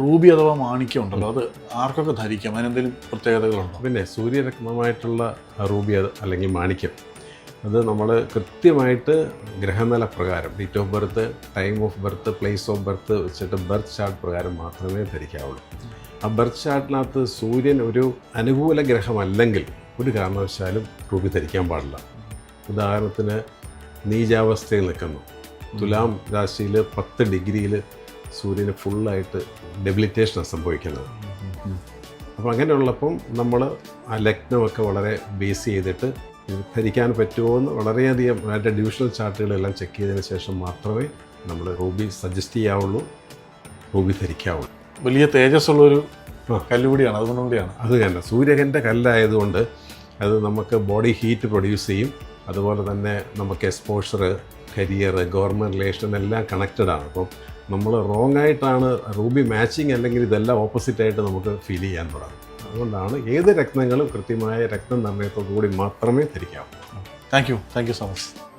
Ruby അഥവാ മാണിക്യം ഉണ്ടല്ലോ അത് ആർക്കൊക്കെ ധരിക്കാം? അതിനെന്തെങ്കിലും പ്രത്യേകതകളുണ്ടോ? പിന്നെ സൂര്യരത്നമായിട്ടുള്ള റൂബി അത് അല്ലെങ്കിൽ മാണിക്യം അത് നമ്മൾ കൃത്യമായിട്ട് ഗ്രഹനില പ്രകാരം date of birth time of birth place of birth വെച്ചിട്ട് ബർത്ത് ചാർട്ട് പ്രകാരം മാത്രമേ ധരിക്കാവുള്ളൂ. ആ ബർത്ത് ചാർട്ടിനകത്ത് സൂര്യൻ ഒരു അനുകൂല ഗ്രഹമല്ലെങ്കിൽ ഒരു കാരണവശാലും റൂബി ധരിക്കാൻ പാടില്ല. ഉദാഹരണത്തിന് നീചാവസ്ഥയിൽ നിൽക്കുന്നു. തുലാം രാശിയിൽ പത്ത് ഡിഗ്രിയിൽ സൂര്യന് ഫുള്ളായിട്ട് ഡെബിലിറ്റേഷനാണ് സംഭവിക്കുന്നത്. അപ്പോൾ അങ്ങനെയുള്ളപ്പം നമ്മൾ ആ ലഗ്നമൊക്കെ വളരെ ബേസ് ചെയ്തിട്ട് ധരിക്കാൻ പറ്റുമോ എന്ന് വളരെയധികം അതിന്റെ ഡിവിഷണൽ ചാർട്ടുകളെല്ലാം ചെക്ക് ചെയ്തതിന് ശേഷം മാത്രമേ നമ്മൾ റൂബി സജസ്റ്റ് ചെയ്യാവുള്ളൂ റൂബി ധരിക്കാവുള്ളൂ. വലിയ തേജസ്സുള്ളൊരു. കല്ലുകൂടിയാണ് അതുകൊണ്ടുകൂടിയാണ് അത് തന്നെ. സൂര്യകന്റെ കല്ലായതുകൊണ്ട് അത് നമുക്ക് ബോഡി ഹീറ്റ് പ്രൊഡ്യൂസ് ചെയ്യും. അതുപോലെ തന്നെ നമുക്ക് എക്സ്പോഷർ കരിയർ ഗവൺമെന്റ് റിലേഷൻ എല്ലാം കണക്റ്റഡ് ആണ്. അപ്പം നമ്മൾ റോങ് ആയിട്ടാണ് റൂബി മാച്ചിങ് അല്ലെങ്കിൽ ഇതെല്ലാം ഓപ്പോസിറ്റ് ആയിട്ട് നമുക്ക് ഫീൽ ചെയ്യാൻ തുടങ്ങും. അതുകൊണ്ടാണ് ഏത് രത്നങ്ങളും കൃത്യമായ രക്തനിർണയത്തോടു കൂടി മാത്രമേ ധരിക്കാവൂ. Thank you thank you so much